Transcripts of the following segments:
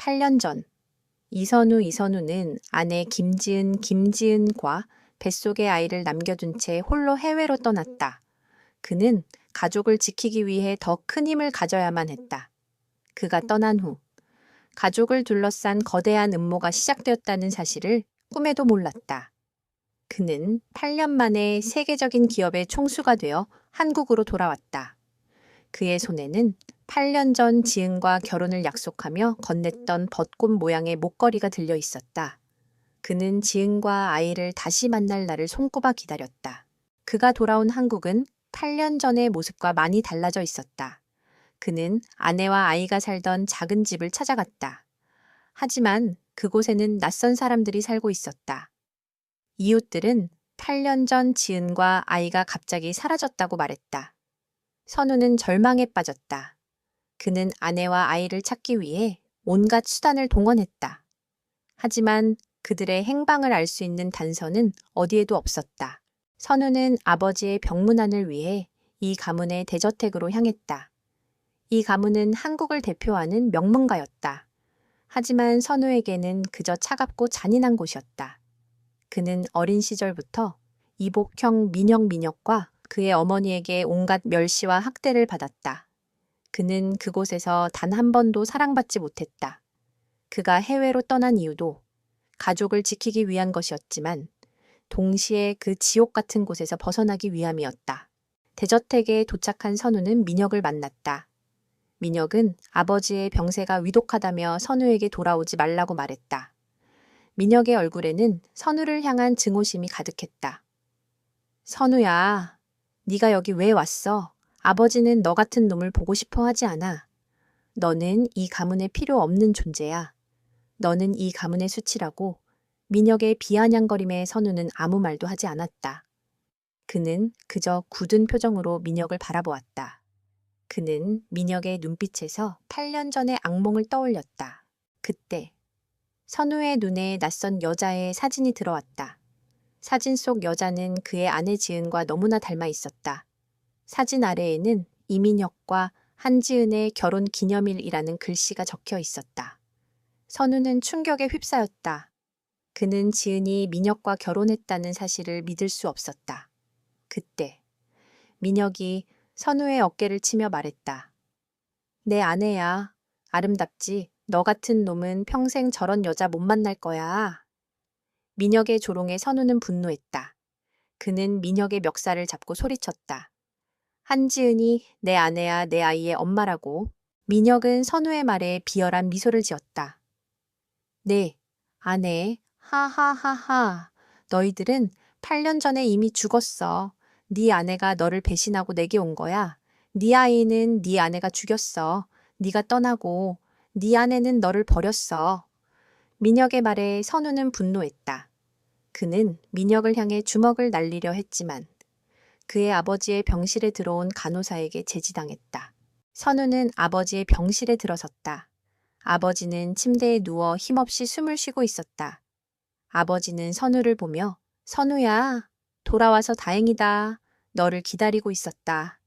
8년 전 이선우 이선우는 아내 김지은 김지은과 뱃속의 아이를 남겨둔 채 홀로 해외로 떠났다. 그는 가족을 지키기 위해 더 큰 힘을 가져야만 했다. 그가 떠난 후 가족을 둘러싼 거대한 음모가 시작되었다는 사실을 꿈에도 몰랐다. 그는 8년 만에 세계적인 기업의 총수가 되어 한국으로 돌아왔다. 그의 손에는 8년 전 지은과 결혼을 약속하며 건넸던 벚꽃 모양의 목걸이가 들려 있었다. 그는 지은과 아이를 다시 만날 날을 손꼽아 기다렸다. 그가 돌아온 한국은 8년 전의 모습과 많이 달라져 있었다. 그는 아내와 아이가 살던 작은 집을 찾아갔다. 하지만 그곳에는 낯선 사람들이 살고 있었다. 이웃들은 8년 전 지은과 아이가 갑자기 사라졌다고 말했다. 선우는 절망에 빠졌다. 그는 아내와 아이를 찾기 위해 온갖 수단을 동원했다. 하지만 그들의 행방을 알 수 있는 단서는 어디에도 없었다. 선우는 아버지의 병문안을 위해 이 가문의 대저택으로 향했다. 이 가문은 한국을 대표하는 명문가였다. 하지만 선우에게는 그저 차갑고 잔인한 곳이었다. 그는 어린 시절부터 이복형 민혁 민혁과 그의 어머니에게 온갖 멸시와 학대를 받았다. 그는 그곳에서 단 한 번도 사랑받지 못했다. 그가 해외로 떠난 이유도 가족을 지키기 위한 것이었지만 동시에 그 지옥 같은 곳에서 벗어나기 위함이었다. 대저택에 도착한 선우는 민혁을 만났다. 민혁은 아버지의 병세가 위독하다며 선우에게 돌아오지 말라고 말했다. 민혁의 얼굴에는 선우를 향한 증오심이 가득했다. 선우야, 네가 여기 왜 왔어? 아버지는 너 같은 놈을 보고 싶어 하지 않아. 너는 이 가문에 필요 없는 존재야. 너는 이 가문의 수치라고 민혁의 비아냥거림에 선우는 아무 말도 하지 않았다. 그는 그저 굳은 표정으로 민혁을 바라보았다. 그는 민혁의 눈빛에서 8년 전의 악몽을 떠올렸다. 그때 선우의 눈에 낯선 여자의 사진이 들어왔다. 사진 속 여자는 그의 아내 지은과 너무나 닮아 있었다. 사진 아래에는 이민혁과 한지은의 결혼 기념일이라는 글씨가 적혀 있었다. 선우는 충격에 휩싸였다. 그는 지은이 민혁과 결혼했다는 사실을 믿을 수 없었다. 그때 민혁이 선우의 어깨를 치며 말했다. 내 아내야. 아름답지. 너 같은 놈은 평생 저런 여자 못 만날 거야. 민혁의 조롱에 선우는 분노했다. 그는 민혁의 멱살을 잡고 소리쳤다. 한지은이 내 아내야 내 아이의 엄마라고. 민혁은 선우의 말에 비열한 미소를 지었다. 네, 아내. 하하하하. 너희들은 8년 전에 이미 죽었어. 네 아내가 너를 배신하고 내게 온 거야. 네 아이는 네 아내가 죽였어. 네가 떠나고 네 아내는 너를 버렸어. 민혁의 말에 선우는 분노했다. 그는 민혁을 향해 주먹을 날리려 했지만 그의 아버지의 병실에 들어온 간호사에게 제지당했다. 선우는 아버지의 병실에 들어섰다. 아버지는 침대에 누워 힘없이 숨을 쉬고 있었다. 아버지는 선우를 보며 선우야, 돌아와서 다행이다. 너를 기다리고 있었다.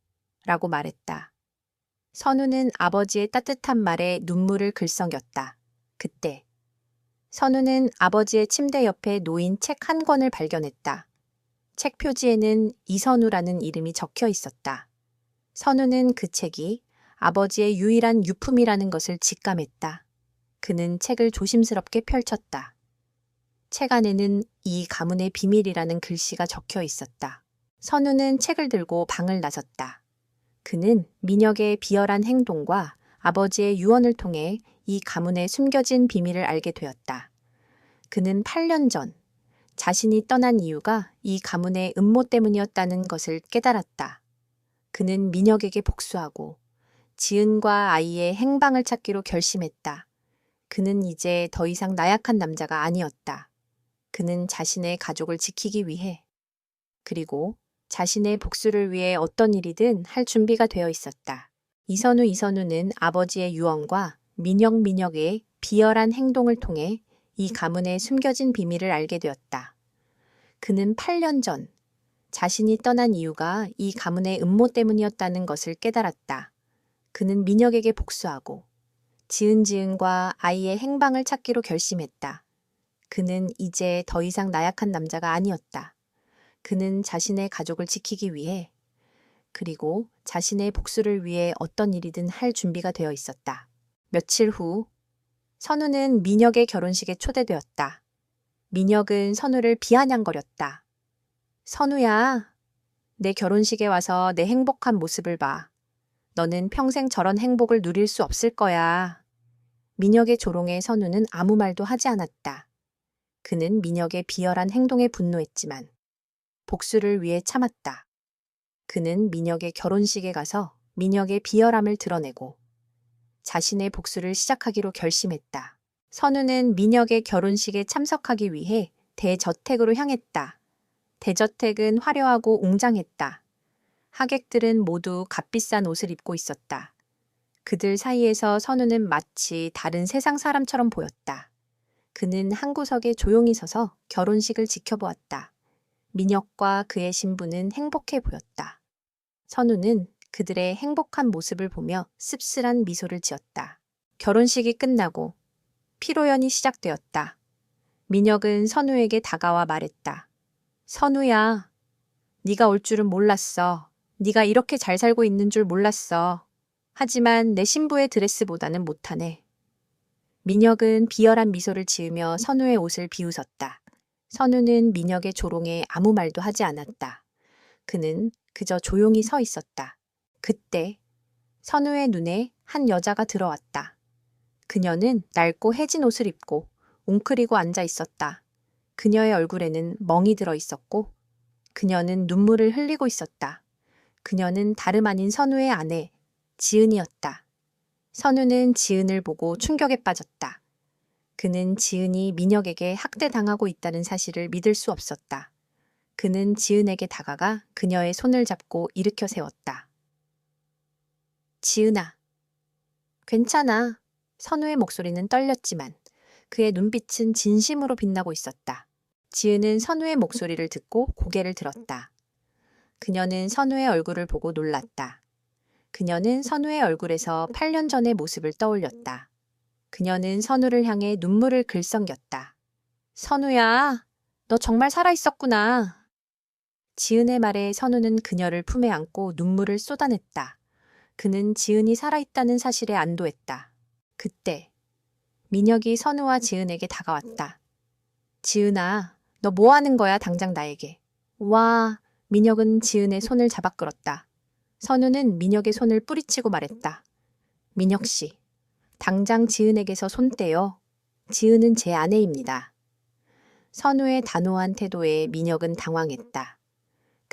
라고 말했다. 선우는 아버지의 따뜻한 말에 눈물을 글썽였다. 그때 선우는 아버지의 침대 옆에 놓인 책 한 권을 발견했다. 책 표지에는 이선우라는 이름이 적혀 있었다. 선우는 그 책이 아버지의 유일한 유품이라는 것을 직감했다. 그는 책을 조심스럽게 펼쳤다. 책 안에는 이 가문의 비밀이라는 글씨가 적혀 있었다. 선우는 책을 들고 방을 나섰다. 그는 민혁의 비열한 행동과 아버지의 유언을 통해 이 가문의 숨겨진 비밀을 알게 되었다. 그는 8년 전 자신이 떠난 이유가 이 가문의 음모 때문이었다는 것을 깨달았다. 그는 민혁에게 복수하고 지은과 아이의 행방을 찾기로 결심했다. 그는 이제 더 이상 나약한 남자가 아니었다. 그는 자신의 가족을 지키기 위해 그리고 자신의 복수를 위해 어떤 일이든 할 준비가 되어 있었다. 이선우 이선우는 아버지의 유언과 민혁 민혁의 비열한 행동을 통해 이 가문의 숨겨진 비밀을 알게 되었다. 그는 8년 전 자신이 떠난 이유가 이 가문의 음모 때문이었다는 것을 깨달았다. 그는 민혁에게 복수하고 지은지은과 아이의 행방을 찾기로 결심했다. 그는 이제 더 이상 나약한 남자가 아니었다. 그는 자신의 가족을 지키기 위해 그리고 자신의 복수를 위해 어떤 일이든 할 준비가 되어 있었다. 며칠 후 선우는 민혁의 결혼식에 초대되었다. 민혁은 선우를 비아냥거렸다. 선우야, 내 결혼식에 와서 내 행복한 모습을 봐. 너는 평생 저런 행복을 누릴 수 없을 거야. 민혁의 조롱에 선우는 아무 말도 하지 않았다. 그는 민혁의 비열한 행동에 분노했지만 복수를 위해 참았다. 그는 민혁의 결혼식에 가서 민혁의 비열함을 드러내고 자신의 복수를 시작하기로 결심했다. 선우는 민혁의 결혼식에 참석하기 위해 대저택으로 향했다. 대저택은 화려하고 웅장했다. 하객들은 모두 값비싼 옷을 입고 있었다. 그들 사이에서 선우는 마치 다른 세상 사람처럼 보였다. 그는 한 구석에 조용히 서서 결혼식을 지켜보았다. 민혁과 그의 신부는 행복해 보였다. 선우는 그들의 행복한 모습을 보며 씁쓸한 미소를 지었다. 결혼식이 끝나고 피로연이 시작되었다. 민혁은 선우에게 다가와 말했다. 선우야, 네가 올 줄은 몰랐어. 네가 이렇게 잘 살고 있는 줄 몰랐어. 하지만 내 신부의 드레스보다는 못하네. 민혁은 비열한 미소를 지으며 선우의 옷을 비웃었다. 선우는 민혁의 조롱에 아무 말도 하지 않았다. 그는 그저 조용히 서 있었다. 그때 선우의 눈에 한 여자가 들어왔다. 그녀는 낡고 해진 옷을 입고 웅크리고 앉아 있었다. 그녀의 얼굴에는 멍이 들어 있었고 그녀는 눈물을 흘리고 있었다. 그녀는 다름 아닌 선우의 아내, 지은이었다. 선우는 지은을 보고 충격에 빠졌다. 그는 지은이 민혁에게 학대당하고 있다는 사실을 믿을 수 없었다. 그는 지은에게 다가가 그녀의 손을 잡고 일으켜 세웠다. 지은아. 괜찮아. 선우의 목소리는 떨렸지만 그의 눈빛은 진심으로 빛나고 있었다. 지은은 선우의 목소리를 듣고 고개를 들었다. 그녀는 선우의 얼굴을 보고 놀랐다. 그녀는 선우의 얼굴에서 8년 전의 모습을 떠올렸다. 그녀는 선우를 향해 눈물을 글썽겼다. 선우야, 너 정말 살아있었구나. 지은의 말에 선우는 그녀를 품에 안고 눈물을 쏟아냈다. 그는 지은이 살아있다는 사실에 안도했다. 그때 민혁이 선우와 지은에게 다가왔다. 지은아, 너 뭐 하는 거야, 당장 나에게. 와, 민혁은 지은의 손을 잡아 끌었다. 선우는 민혁의 손을 뿌리치고 말했다. 민혁 씨, 당장 지은에게서 손 떼요. 지은은 제 아내입니다. 선우의 단호한 태도에 민혁은 당황했다.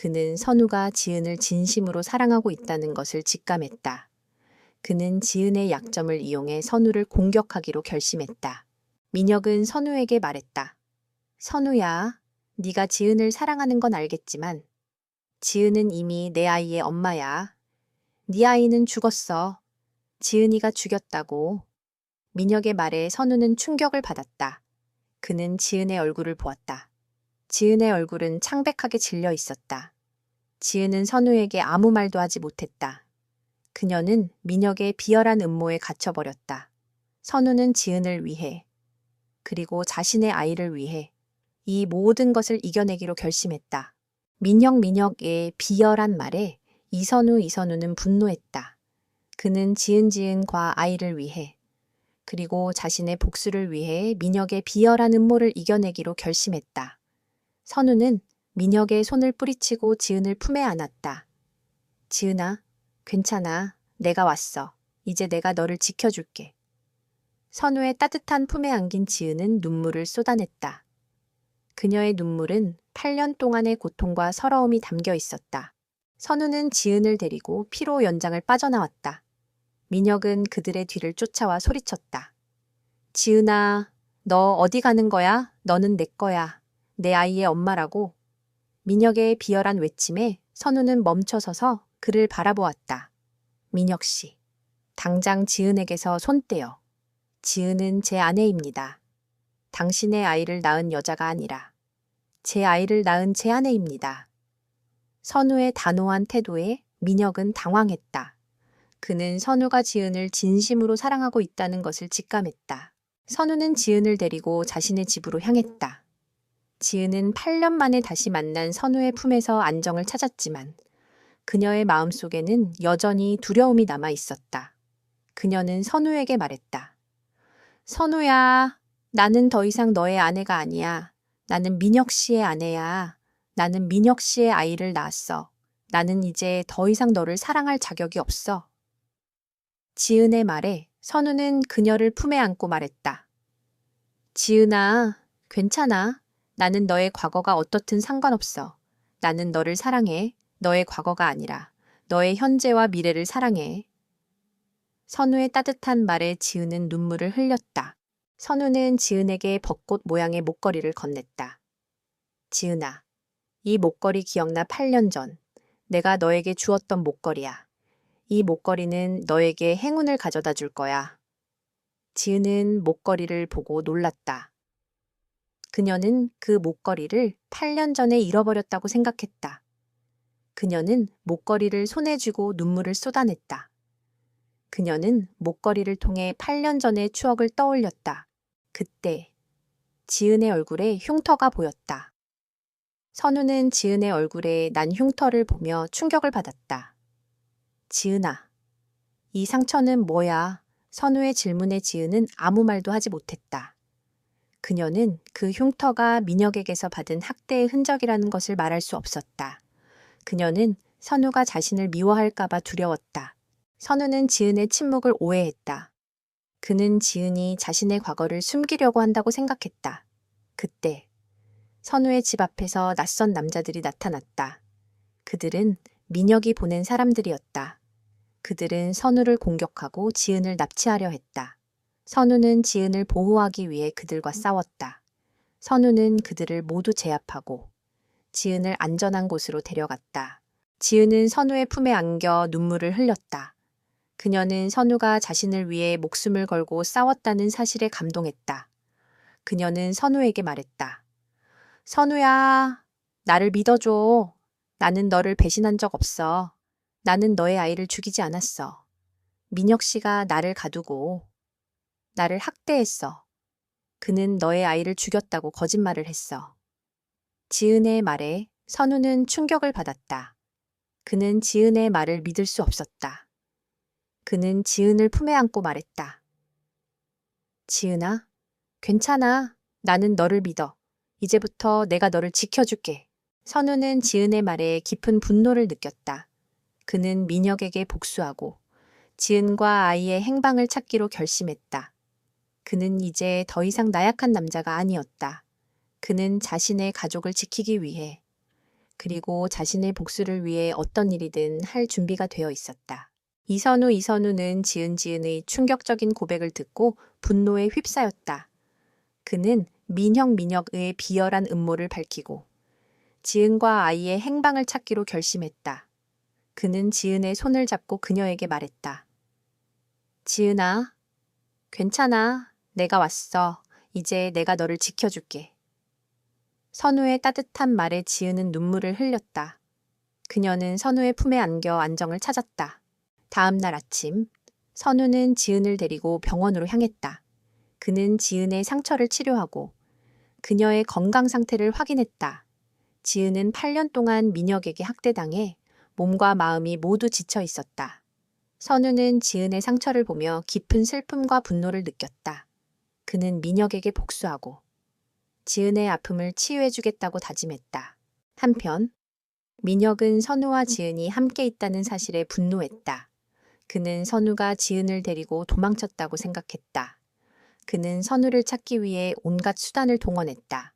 그는 선우가 지은을 진심으로 사랑하고 있다는 것을 직감했다. 그는 지은의 약점을 이용해 선우를 공격하기로 결심했다. 민혁은 선우에게 말했다. 선우야, 네가 지은을 사랑하는 건 알겠지만 지은은 이미 내 아이의 엄마야. 네 아이는 죽었어. 지은이가 죽였다고. 민혁의 말에 선우는 충격을 받았다. 그는 지은의 얼굴을 보았다. 지은의 얼굴은 창백하게 질려 있었다. 지은은 선우에게 아무 말도 하지 못했다. 그녀는 민혁의 비열한 음모에 갇혀버렸다. 선우는 지은을 위해, 그리고 자신의 아이를 위해 이 모든 것을 이겨내기로 결심했다. 민혁 민혁의 비열한 말에 이선우 이선우는 분노했다. 그는 지은 지은과 아이를 위해 그리고 자신의 복수를 위해 민혁의 비열한 음모를 이겨내기로 결심했다. 선우는 민혁의 손을 뿌리치고 지은을 품에 안았다. 지은아, 괜찮아. 내가 왔어. 이제 내가 너를 지켜줄게. 선우의 따뜻한 품에 안긴 지은은 눈물을 쏟아냈다. 그녀의 눈물은 8년 동안의 고통과 서러움이 담겨 있었다. 선우는 지은을 데리고 피로 연장을 빠져나왔다. 민혁은 그들의 뒤를 쫓아와 소리쳤다. 지은아, 너 어디 가는 거야? 너는 내 거야. 내 아이의 엄마라고. 민혁의 비열한 외침에 선우는 멈춰서서 그를 바라보았다. 민혁 씨, 당장 지은에게서 손 떼어. 지은은 제 아내입니다. 당신의 아이를 낳은 여자가 아니라 제 아이를 낳은 제 아내입니다. 선우의 단호한 태도에 민혁은 당황했다. 그는 선우가 지은을 진심으로 사랑하고 있다는 것을 직감했다. 선우는 지은을 데리고 자신의 집으로 향했다. 지은은 8년 만에 다시 만난 선우의 품에서 안정을 찾았지만 그녀의 마음 속에는 여전히 두려움이 남아 있었다. 그녀는 선우에게 말했다. 선우야, 나는 더 이상 너의 아내가 아니야. 나는 민혁 씨의 아내야. 나는 민혁 씨의 아이를 낳았어. 나는 이제 더 이상 너를 사랑할 자격이 없어. 지은의 말에 선우는 그녀를 품에 안고 말했다. 지은아, 괜찮아. 나는 너의 과거가 어떻든 상관없어. 나는 너를 사랑해. 너의 과거가 아니라 너의 현재와 미래를 사랑해. 선우의 따뜻한 말에 지은은 눈물을 흘렸다. 선우는 지은에게 벚꽃 모양의 목걸이를 건넸다. 지은아, 이 목걸이 기억나 8년 전 내가 너에게 주었던 목걸이야. 이 목걸이는 너에게 행운을 가져다 줄 거야. 지은은 목걸이를 보고 놀랐다. 그녀는 그 목걸이를 8년 전에 잃어버렸다고 생각했다. 그녀는 목걸이를 손에 쥐고 눈물을 쏟아냈다. 그녀는 목걸이를 통해 8년 전의 추억을 떠올렸다. 그때 지은의 얼굴에 흉터가 보였다. 선우는 지은의 얼굴에 난 흉터를 보며 충격을 받았다. 지은아, 이 상처는 뭐야? 선우의 질문에 지은은 아무 말도 하지 못했다. 그녀는 그 흉터가 민혁에게서 받은 학대의 흔적이라는 것을 말할 수 없었다. 그녀는 선우가 자신을 미워할까봐 두려웠다. 선우는 지은의 침묵을 오해했다. 그는 지은이 자신의 과거를 숨기려고 한다고 생각했다. 그때 선우의 집 앞에서 낯선 남자들이 나타났다. 그들은 민혁이 보낸 사람들이었다. 그들은 선우를 공격하고 지은을 납치하려 했다. 선우는 지은을 보호하기 위해 그들과 싸웠다. 선우는 그들을 모두 제압하고 지은을 안전한 곳으로 데려갔다. 지은은 선우의 품에 안겨 눈물을 흘렸다. 그녀는 선우가 자신을 위해 목숨을 걸고 싸웠다는 사실에 감동했다. 그녀는 선우에게 말했다. 선우야, 나를 믿어줘. 나는 너를 배신한 적 없어. 나는 너의 아이를 죽이지 않았어. 민혁 씨가 나를 가두고 나를 학대했어. 그는 너의 아이를 죽였다고 거짓말을 했어. 지은의 말에 선우는 충격을 받았다. 그는 지은의 말을 믿을 수 없었다. 그는 지은을 품에 안고 말했다. 지은아, 괜찮아. 나는 너를 믿어. 이제부터 내가 너를 지켜줄게. 선우는 지은의 말에 깊은 분노를 느꼈다. 그는 민혁에게 복수하고 지은과 아이의 행방을 찾기로 결심했다. 그는 이제 더 이상 나약한 남자가 아니었다. 그는 자신의 가족을 지키기 위해 그리고 자신의 복수를 위해 어떤 일이든 할 준비가 되어 있었다. 이선우 이선우는 지은지은의 충격적인 고백을 듣고 분노에 휩싸였다. 그는 민혁 민혁의 비열한 음모를 밝히고 지은과 아이의 행방을 찾기로 결심했다. 그는 지은의 손을 잡고 그녀에게 말했다. 지은아, 괜찮아. 내가 왔어. 이제 내가 너를 지켜줄게. 선우의 따뜻한 말에 지은은 눈물을 흘렸다. 그녀는 선우의 품에 안겨 안정을 찾았다. 다음 날 아침, 선우는 지은을 데리고 병원으로 향했다. 그는 지은의 상처를 치료하고 그녀의 건강 상태를 확인했다. 지은은 8년 동안 민혁에게 학대당해 몸과 마음이 모두 지쳐 있었다. 선우는 지은의 상처를 보며 깊은 슬픔과 분노를 느꼈다. 그는 민혁에게 복수하고 지은의 아픔을 치유해주겠다고 다짐했다. 한편 민혁은 선우와 지은이 함께 있다는 사실에 분노했다. 그는 선우가 지은을 데리고 도망쳤다고 생각했다. 그는 선우를 찾기 위해 온갖 수단을 동원했다.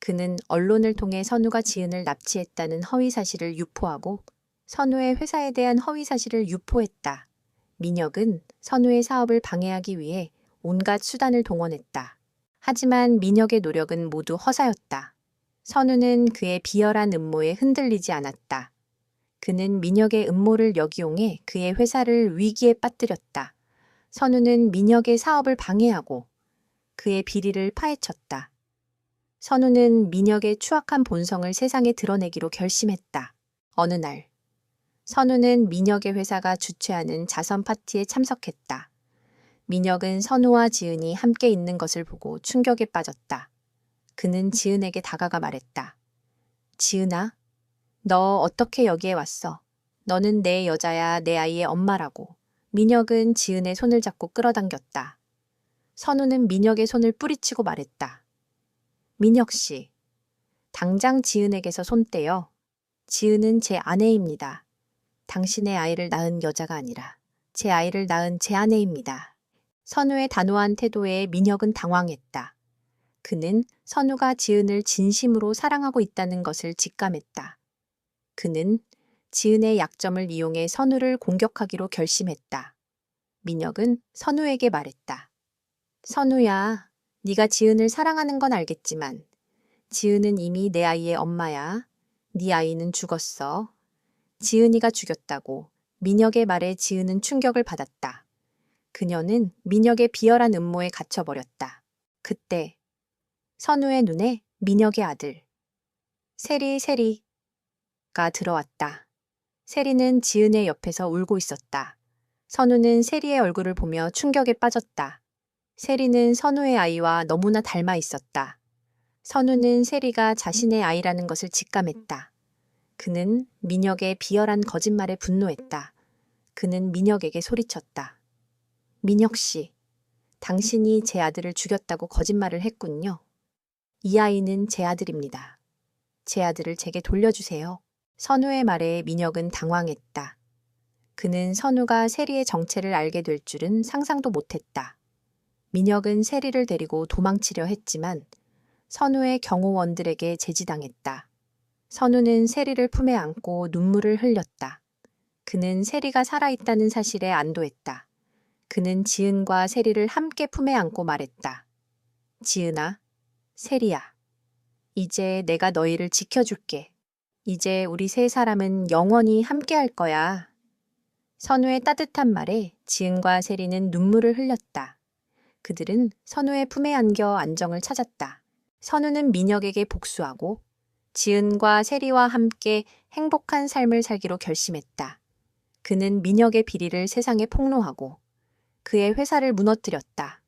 그는 언론을 통해 선우가 지은을 납치했다는 허위 사실을 유포하고 선우의 회사에 대한 허위 사실을 유포했다. 민혁은 선우의 사업을 방해하기 위해 온갖 수단을 동원했다. 하지만 민혁의 노력은 모두 허사였다. 선우는 그의 비열한 음모에 흔들리지 않았다. 그는 민혁의 음모를 역이용해 그의 회사를 위기에 빠뜨렸다. 선우는 민혁의 사업을 방해하고 그의 비리를 파헤쳤다. 선우는 민혁의 추악한 본성을 세상에 드러내기로 결심했다. 어느 날, 선우는 민혁의 회사가 주최하는 자선 파티에 참석했다. 민혁은 선우와 지은이 함께 있는 것을 보고 충격에 빠졌다. 그는 지은에게 다가가 말했다. 지은아, 너 어떻게 여기에 왔어? 너는 내 여자야, 내 아이의 엄마라고. 민혁은 지은의 손을 잡고 끌어당겼다. 선우는 민혁의 손을 뿌리치고 말했다. 민혁 씨, 당장 지은에게서 손 떼요. 지은은 제 아내입니다. 당신의 아이를 낳은 여자가 아니라 제 아이를 낳은 제 아내입니다. 선우의 단호한 태도에 민혁은 당황했다. 그는 선우가 지은을 진심으로 사랑하고 있다는 것을 직감했다. 그는 지은의 약점을 이용해 선우를 공격하기로 결심했다. 민혁은 선우에게 말했다. 선우야, 네가 지은을 사랑하는 건 알겠지만 지은은 이미 내 아이의 엄마야. 네 아이는 죽었어. 지은이가 죽였다고 민혁의 말에 지은은 충격을 받았다. 그녀는 민혁의 비열한 음모에 갇혀버렸다. 그때 선우의 눈에 민혁의 아들 세리 세리가 들어왔다. 세리는 지은의 옆에서 울고 있었다. 선우는 세리의 얼굴을 보며 충격에 빠졌다. 세리는 선우의 아이와 너무나 닮아 있었다. 선우는 세리가 자신의 아이라는 것을 직감했다. 그는 민혁의 비열한 거짓말에 분노했다. 그는 민혁에게 소리쳤다. 민혁 씨, 당신이 제 아들을 죽였다고 거짓말을 했군요. 이 아이는 제 아들입니다. 제 아들을 제게 돌려주세요. 선우의 말에 민혁은 당황했다. 그는 선우가 세리의 정체를 알게 될 줄은 상상도 못했다. 민혁은 세리를 데리고 도망치려 했지만 선우의 경호원들에게 제지당했다. 선우는 세리를 품에 안고 눈물을 흘렸다. 그는 세리가 살아있다는 사실에 안도했다. 그는 지은과 세리를 함께 품에 안고 말했다. 지은아, 세리야. 이제 내가 너희를 지켜줄게. 이제 우리 세 사람은 영원히 함께 할 거야. 선우의 따뜻한 말에 지은과 세리는 눈물을 흘렸다. 그들은 선우의 품에 안겨 안정을 찾았다. 선우는 민혁에게 복수하고 지은과 세리와 함께 행복한 삶을 살기로 결심했다. 그는 민혁의 비리를 세상에 폭로하고 그의 회사를 무너뜨렸다.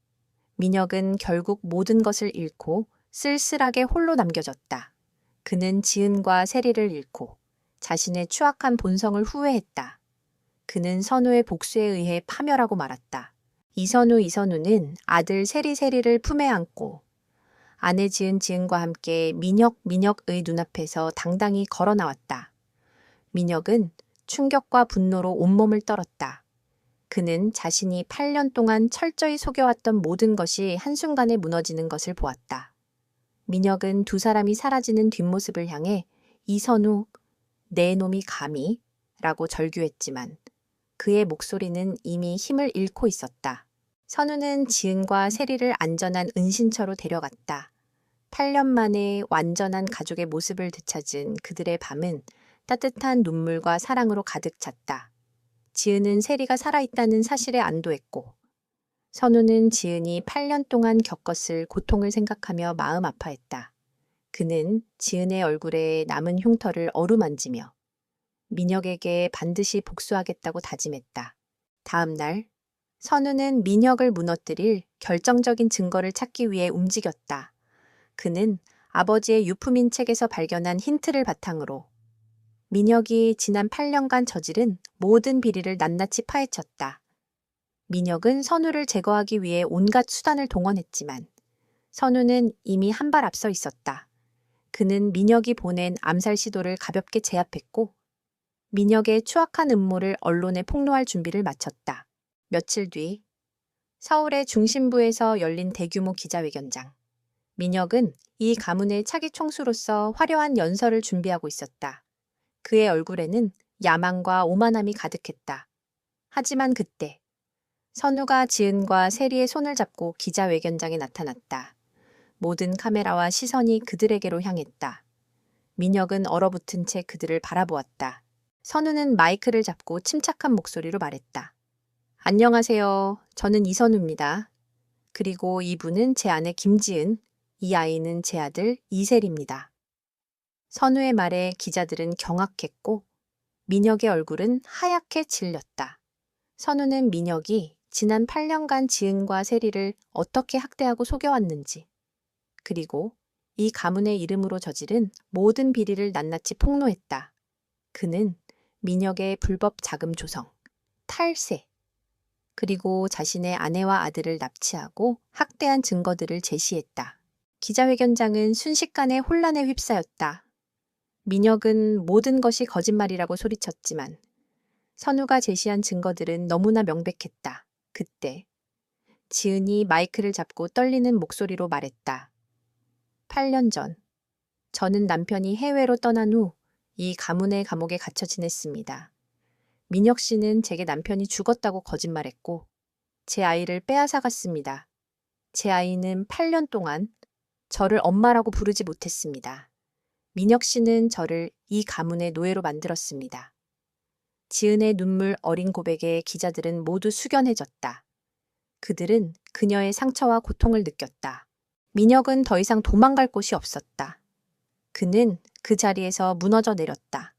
민혁은 결국 모든 것을 잃고 쓸쓸하게 홀로 남겨졌다. 그는 지은과 세리를 잃고 자신의 추악한 본성을 후회했다. 그는 선우의 복수에 의해 파멸하고 말았다. 이선우 이선우는 아들 세리세리를 품에 안고 아내 지은 지은과 함께 민혁 민혁의 눈앞에서 당당히 걸어 나왔다. 민혁은 충격과 분노로 온몸을 떨었다. 그는 자신이 8년 동안 철저히 속여왔던 모든 것이 한순간에 무너지는 것을 보았다. 민혁은 두 사람이 사라지는 뒷모습을 향해 이선우, 내 놈이 감히 라고 절규했지만 그의 목소리는 이미 힘을 잃고 있었다. 선우는 지은과 세리를 안전한 은신처로 데려갔다. 8년 만에 완전한 가족의 모습을 되찾은 그들의 밤은 따뜻한 눈물과 사랑으로 가득 찼다. 지은은 세리가 살아있다는 사실에 안도했고, 선우는 지은이 8년 동안 겪었을 고통을 생각하며 마음 아파했다. 그는 지은의 얼굴에 남은 흉터를 어루만지며 민혁에게 반드시 복수하겠다고 다짐했다. 다음 날, 선우는 민혁을 무너뜨릴 결정적인 증거를 찾기 위해 움직였다. 그는 아버지의 유품인 책에서 발견한 힌트를 바탕으로 민혁이 지난 8년간 저지른 모든 비리를 낱낱이 파헤쳤다. 민혁은 선우를 제거하기 위해 온갖 수단을 동원했지만 선우는 이미 한 발 앞서 있었다. 그는 민혁이 보낸 암살 시도를 가볍게 제압했고 민혁의 추악한 음모를 언론에 폭로할 준비를 마쳤다. 며칠 뒤 서울의 중심부에서 열린 대규모 기자회견장. 민혁은 이 가문의 차기 총수로서 화려한 연설을 준비하고 있었다. 그의 얼굴에는 야망과 오만함이 가득했다. 하지만 그때 선우가 지은과 세리의 손을 잡고 기자회견장에 나타났다. 모든 카메라와 시선이 그들에게로 향했다. 민혁은 얼어붙은 채 그들을 바라보았다. 선우는 마이크를 잡고 침착한 목소리로 말했다. 안녕하세요. 저는 이선우입니다. 그리고 이분은 제 아내 김지은, 이 아이는 제 아들 이셀입니다. 선우의 말에 기자들은 경악했고 민혁의 얼굴은 하얗게 질렸다. 선우는 민혁이 지난 8년간 지은과 세리를 어떻게 학대하고 속여왔는지, 그리고 이 가문의 이름으로 저지른 모든 비리를 낱낱이 폭로했다. 그는 민혁의 불법 자금 조성, 탈세, 그리고 자신의 아내와 아들을 납치하고 학대한 증거들을 제시했다. 기자회견장은 순식간에 혼란에 휩싸였다. 민혁은 모든 것이 거짓말이라고 소리쳤지만 선우가 제시한 증거들은 너무나 명백했다. 그때 지은이 마이크를 잡고 떨리는 목소리로 말했다. 8년 전 저는 남편이 해외로 떠난 후 이 가문의 감옥에 갇혀 지냈습니다. 민혁 씨는 제게 남편이 죽었다고 거짓말했고 제 아이를 빼앗아 갔습니다. 제 아이는 8년 동안 저를 엄마라고 부르지 못했습니다. 민혁 씨는 저를 이 가문의 노예로 만들었습니다. 지은의 눈물 어린 고백에 기자들은 모두 숙연해졌다. 그들은 그녀의 상처와 고통을 느꼈다. 민혁은 더 이상 도망갈 곳이 없었다. 그는 그 자리에서 무너져 내렸다.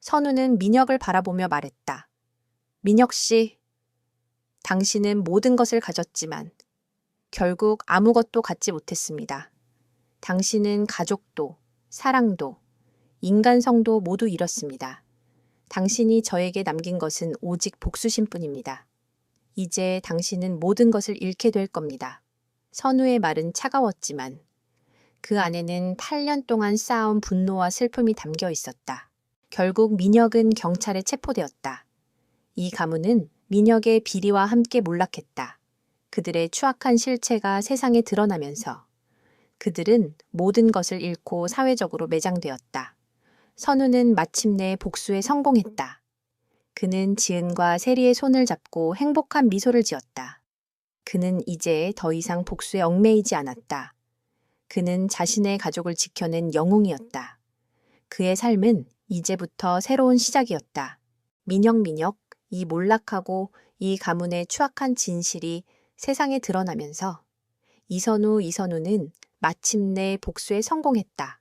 선우는 민혁을 바라보며 말했다. 민혁 씨, 당신은 모든 것을 가졌지만 결국 아무것도 갖지 못했습니다. 당신은 가족도, 사랑도, 인간성도 모두 잃었습니다. 당신이 저에게 남긴 것은 오직 복수심 뿐입니다. 이제 당신은 모든 것을 잃게 될 겁니다. 선우의 말은 차가웠지만 그 안에는 8년 동안 쌓아온 분노와 슬픔이 담겨 있었다. 결국 민혁은 경찰에 체포되었다. 이 가문은 민혁의 비리와 함께 몰락했다. 그들의 추악한 실체가 세상에 드러나면서 그들은 모든 것을 잃고 사회적으로 매장되었다. 선우는 마침내 복수에 성공했다. 그는 지은과 세리의 손을 잡고 행복한 미소를 지었다. 그는 이제 더 이상 복수에 얽매이지 않았다. 그는 자신의 가족을 지켜낸 영웅이었다. 그의 삶은 이제부터 새로운 시작이었다. 민혁민혁, 이 몰락하고 이 가문의 추악한 진실이 세상에 드러나면서 이선우 이선우는 마침내 복수에 성공했다.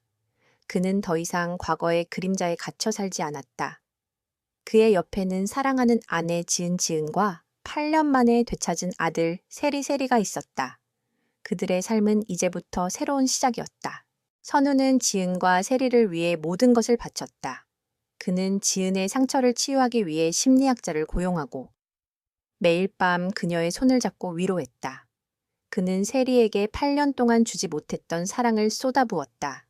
그는 더 이상 과거의 그림자에 갇혀 살지 않았다. 그의 옆에는 사랑하는 아내 지은 지은과 8년 만에 되찾은 아들 세리 세리가 있었다. 그들의 삶은 이제부터 새로운 시작이었다. 선우는 지은과 세리를 위해 모든 것을 바쳤다. 그는 지은의 상처를 치유하기 위해 심리학자를 고용하고 매일 밤 그녀의 손을 잡고 위로했다. 그는 세리에게 8년 동안 주지 못했던 사랑을 쏟아부었다.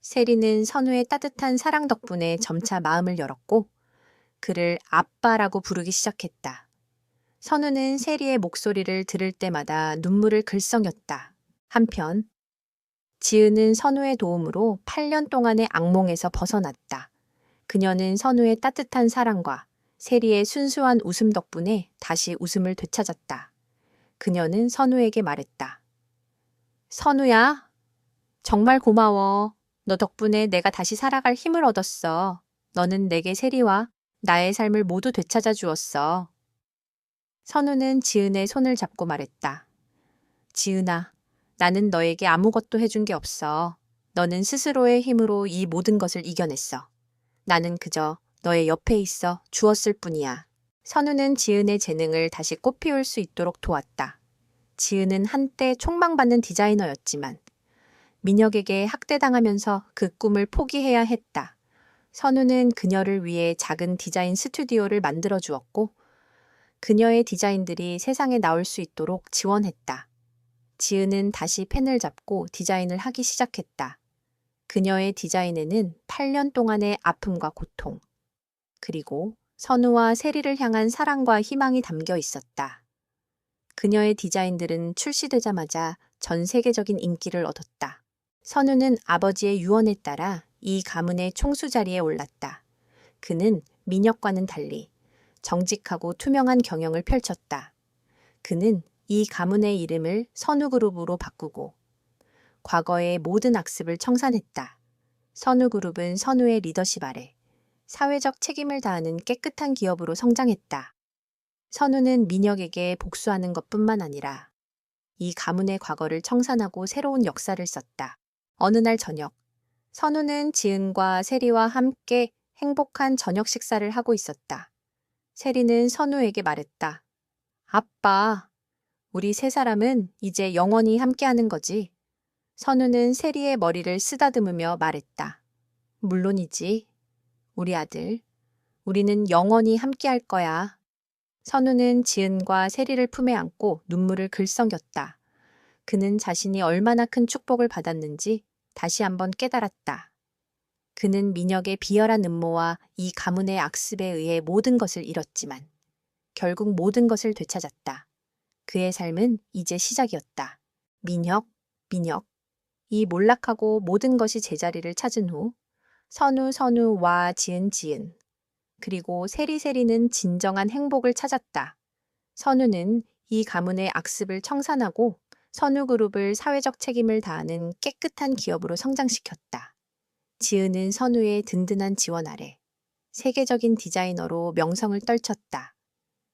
세리는 선우의 따뜻한 사랑 덕분에 점차 마음을 열었고 그를 아빠라고 부르기 시작했다. 선우는 세리의 목소리를 들을 때마다 눈물을 글썽였다. 한편 지은은 선우의 도움으로 8년 동안의 악몽에서 벗어났다. 그녀는 선우의 따뜻한 사랑과 세리의 순수한 웃음 덕분에 다시 웃음을 되찾았다. 그녀는 선우에게 말했다. 선우야, 정말 고마워. 너 덕분에 내가 다시 살아갈 힘을 얻었어. 너는 내게 세리와 나의 삶을 모두 되찾아 주었어. 선우는 지은의 손을 잡고 말했다. 지은아, 나는 너에게 아무것도 해준 게 없어. 너는 스스로의 힘으로 이 모든 것을 이겨냈어. 나는 그저 너의 옆에 있어 주었을 뿐이야. 선우는 지은의 재능을 다시 꽃피울 수 있도록 도왔다. 지은은 한때 총망받는 디자이너였지만 민혁에게 학대당하면서 그 꿈을 포기해야 했다. 선우는 그녀를 위해 작은 디자인 스튜디오를 만들어 주었고 그녀의 디자인들이 세상에 나올 수 있도록 지원했다. 지은은 다시 펜을 잡고 디자인을 하기 시작했다. 그녀의 디자인에는 8년 동안의 아픔과 고통, 그리고 선우와 세리를 향한 사랑과 희망이 담겨 있었다. 그녀의 디자인들은 출시되자마자 전 세계적인 인기를 얻었다. 선우는 아버지의 유언에 따라 이 가문의 총수 자리에 올랐다. 그는 민혁과는 달리 정직하고 투명한 경영을 펼쳤다. 그는 이 가문의 이름을 선우그룹으로 바꾸고 과거의 모든 악습을 청산했다. 선우그룹은 선우의 리더십 아래 사회적 책임을 다하는 깨끗한 기업으로 성장했다. 선우는 민혁에게 복수하는 것뿐만 아니라 이 가문의 과거를 청산하고 새로운 역사를 썼다. 어느 날 저녁, 선우는 지은과 세리와 함께 행복한 저녁 식사를 하고 있었다. 세리는 선우에게 말했다. 아빠, 우리 세 사람은 이제 영원히 함께하는 거지. 선우는 세리의 머리를 쓰다듬으며 말했다. 물론이지. 우리 아들. 우리는 영원히 함께할 거야. 선우는 지은과 세리를 품에 안고 눈물을 글썽였다. 그는 자신이 얼마나 큰 축복을 받았는지 다시 한번 깨달았다. 그는 민혁의 비열한 음모와 이 가문의 악습에 의해 모든 것을 잃었지만 결국 모든 것을 되찾았다. 그의 삶은 이제 시작이었다. 민혁, 민혁. 이 몰락하고 모든 것이 제자리를 찾은 후 선우, 선우와 지은, 지은. 그리고 세리세리는 진정한 행복을 찾았다. 선우는 이 가문의 악습을 청산하고 선우그룹을 사회적 책임을 다하는 깨끗한 기업으로 성장시켰다. 지은은 선우의 든든한 지원 아래 세계적인 디자이너로 명성을 떨쳤다.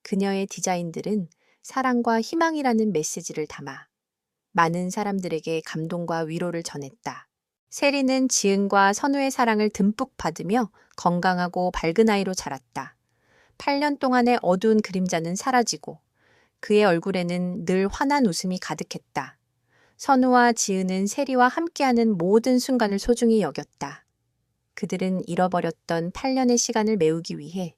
그녀의 디자인들은 사랑과 희망이라는 메시지를 담아 많은 사람들에게 감동과 위로를 전했다. 세리는 지은과 선우의 사랑을 듬뿍 받으며 건강하고 밝은 아이로 자랐다. 8년 동안의 어두운 그림자는 사라지고 그의 얼굴에는 늘 환한 웃음이 가득했다. 선우와 지은은 세리와 함께하는 모든 순간을 소중히 여겼다. 그들은 잃어버렸던 8년의 시간을 메우기 위해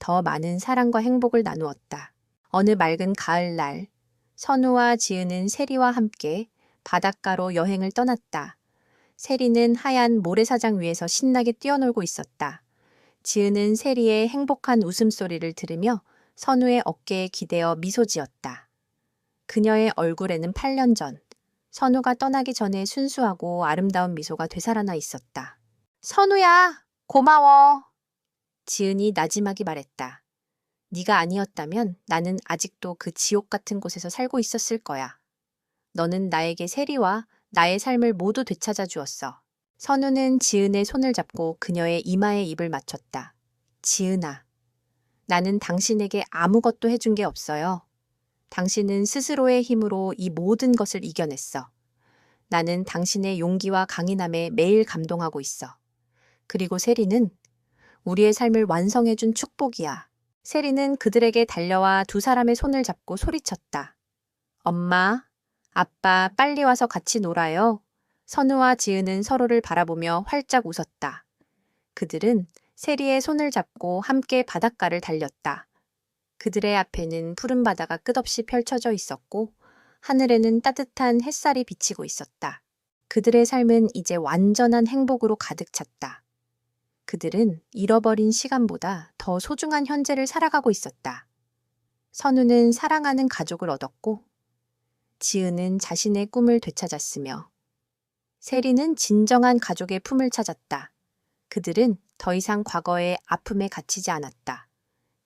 더 많은 사랑과 행복을 나누었다. 어느 맑은 가을날, 선우와 지은은 세리와 함께 바닷가로 여행을 떠났다. 세리는 하얀 모래사장 위에서 신나게 뛰어놀고 있었다. 지은은 세리의 행복한 웃음소리를 들으며 선우의 어깨에 기대어 미소 지었다. 그녀의 얼굴에는 8년 전, 선우가 떠나기 전에 순수하고 아름다운 미소가 되살아나 있었다. 선우야, 고마워. 지은이 나지막이 말했다. 네가 아니었다면 나는 아직도 그 지옥 같은 곳에서 살고 있었을 거야. 너는 나에게 세리와 나의 삶을 모두 되찾아 주었어. 선우는 지은의 손을 잡고 그녀의 이마에 입을 맞췄다. 지은아, 나는 당신에게 아무것도 해준 게 없어요. 당신은 스스로의 힘으로 이 모든 것을 이겨냈어. 나는 당신의 용기와 강인함에 매일 감동하고 있어. 그리고 세리는 우리의 삶을 완성해준 축복이야. 세리는 그들에게 달려와 두 사람의 손을 잡고 소리쳤다. 엄마, 아빠, 빨리 와서 같이 놀아요. 선우와 지은은 서로를 바라보며 활짝 웃었다. 그들은 세리의 손을 잡고 함께 바닷가를 달렸다. 그들의 앞에는 푸른 바다가 끝없이 펼쳐져 있었고, 하늘에는 따뜻한 햇살이 비치고 있었다. 그들의 삶은 이제 완전한 행복으로 가득 찼다. 그들은 잃어버린 시간보다 더 소중한 현재를 살아가고 있었다. 선우는 사랑하는 가족을 얻었고, 지은은 자신의 꿈을 되찾았으며, 세리는 진정한 가족의 품을 찾았다. 그들은 더 이상 과거의 아픔에 갇히지 않았다.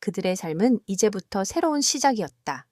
그들의 삶은 이제부터 새로운 시작이었다.